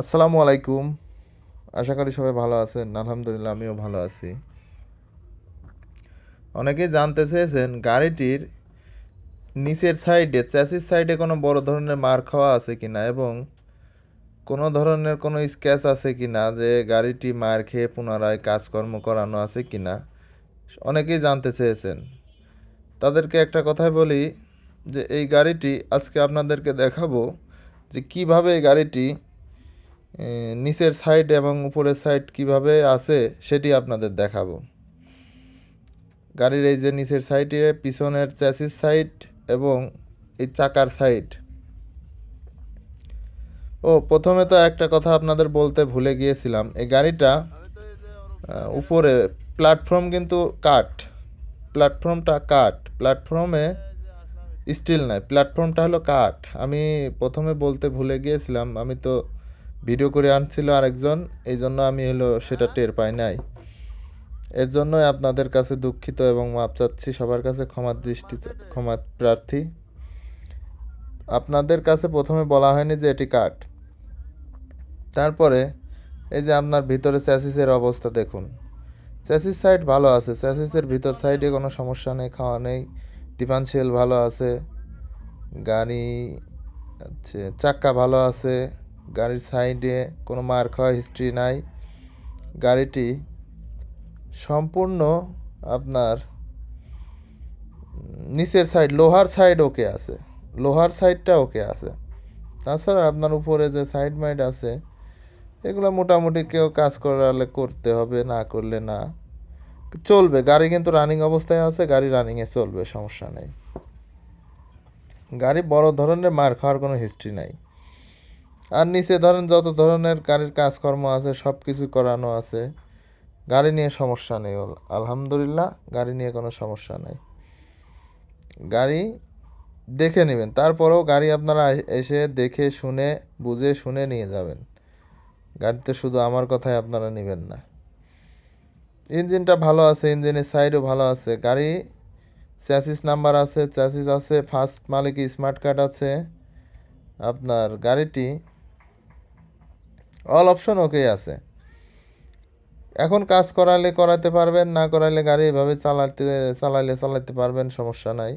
আসসালামু আলাইকুম। আশা করি সবাই ভালো আছেন। আলহামদুলিল্লাহ, আমিও ভালো আছি। অনেকেই জানতে চেয়েছেন, গাড়িটির নিচের সাইডে চ্যাসিস সাইডে কোনো বড় ধরনের মার খাওয়া আছে কি না এবং কোনো ধরনের কোনো স্ক্র্যাচ আছে কি না যে গাড়িটি মার খেয়ে পুনরায় কাজকর্ম করানো আছে কি না অনেকেই জানতে চেয়েছেন। তাদেরকে একটা কথাই বলি যে, এই গাড়িটি আজকে আপনাদেরকে দেখাবো যে কীভাবে এই গাড়িটি নিচের সাইড এবং উপরের সাইড কীভাবে আছে সেটি আপনাদের দেখাবো। গাড়ির এই যে নিচের সাইডে পিছনের চ্যাসিস সাইড এবং এই চাকার সাইড ও, প্রথমে তো একটা কথা আপনাদের বলতে ভুলে গিয়েছিলাম, এই গাড়িটা উপরে প্ল্যাটফর্ম কিন্তু কাঠ প্ল্যাটফর্মটা কাঠ প্ল্যাটফর্মে স্টিল নাই প্ল্যাটফর্মটা হলো কাঠ। আমি প্রথমে বলতে ভুলে গিয়েছিলাম, আমি তো ভিডিও করে আনছিল আরেকজন এই জন্য আমি হলো সেটা টের পাই নাই। এর জন্যই আপনাদের কাছে দুঃখিত এবং মাপ চাচ্ছি সবার কাছে ক্ষমার দৃষ্টি ক্ষমা প্রার্থী। আপনাদের কাছে প্রথমে বলা হয়নি যে এটি কাঠ। তারপরে এই যে আপনার ভিতরে চ্যাসিসের অবস্থা দেখুন। চ্যাসিস সাইড ভালো আছে চ্যাসিসের ভিতর সাইডে কোনো সমস্যা নেই খাওয়া নেই ডিফারেন্সিয়াল ভালো আছে গাড়ি চাক্কা ভালো আছে। গাড়ির সাইডে কোনো মার খাওয়া হিস্ট্রি নাই। গাড়িটি সম্পূর্ণ আপনার নিচের সাইড লোহার সাইড ওকে আছে। লোহার সাইডটা ওকে আছে। তাছাড়া আপনার উপরে যে সাইড মাইড আছে, এগুলো মোটামুটি কেউ কাজ করালে করতে হবে, না করলে না। চলবে, গাড়ি কিন্তু রানিং অবস্থায় আছে, গাড়ি রানিংয়ে চলবে, সমস্যা নেই। গাড়ি বড় ধরনের মার খাওয়ার কোনো হিস্ট্রি নাই। আর নিচে ধরেন যত ধরনের গাড়ির কাজকর্ম আছে সব কিছু করানো আছে, গাড়ি নিয়ে সমস্যা নেই আলহামদুলিল্লাহ, গাড়ি নিয়ে কোনো সমস্যা নেই। গাড়ি দেখে নেবেন, তারপরেও গাড়ি আপনারা এসে দেখে শুনে, বুঝে শুনে নিয়ে যাবেন। গাড়িতে শুধু আমার কথাই আপনারা নেবেন না। ইঞ্জিনটা ভালো আছে, ইঞ্জিনের সাইডও ভালো আছে। গাড়ি চ্যাসিস নাম্বার আছে চ্যাসিস আছে ফার্স্ট মালিক স্মার্ট কার্ড আছে। আপনার গাড়িটি অল অপশন ওকেই আছে। এখন কাজ করালে করাতে পারবেন, না করালে গাড়ি এভাবে চালাতে চালাইলে চালাতে পারবেন, সমস্যা নাই।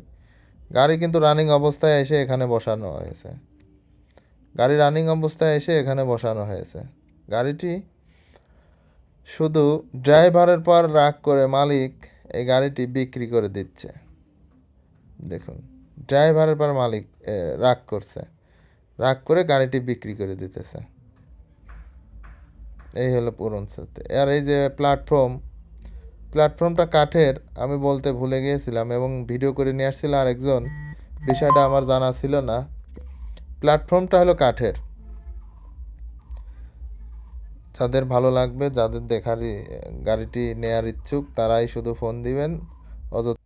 গাড়ি কিন্তু রানিং অবস্থায় এসে এখানে বসানো হয়েছে। গাড়ি রানিং অবস্থায় এসে এখানে বসানো হয়েছে। গাড়িটি শুধু ড্রাইভারের পর রাগ করে মালিক এই গাড়িটি বিক্রি করে দিচ্ছে। দেখুন, ড্রাইভারের পর মালিক রাগ করছে। রাগ করে গাড়িটি বিক্রি করে দিতেছে। এই হলো পুরন সাথে আর এই যে প্ল্যাটফর্ম প্ল্যাটফর্মটা কাঠের, আমি বলতে ভুলে গিয়েছিলাম এবং ভিডিও করে নিয়ে আসছিল আরেকজন, বিষয়টা আমার জানা ছিল না। প্ল্যাটফর্মটা হলো কাঠের। যাদের ভালো লাগবে, যাদের দেখার গাড়িটি নেয়ার ইচ্ছুক, তারাই শুধু ফোন দিবেন। অযথা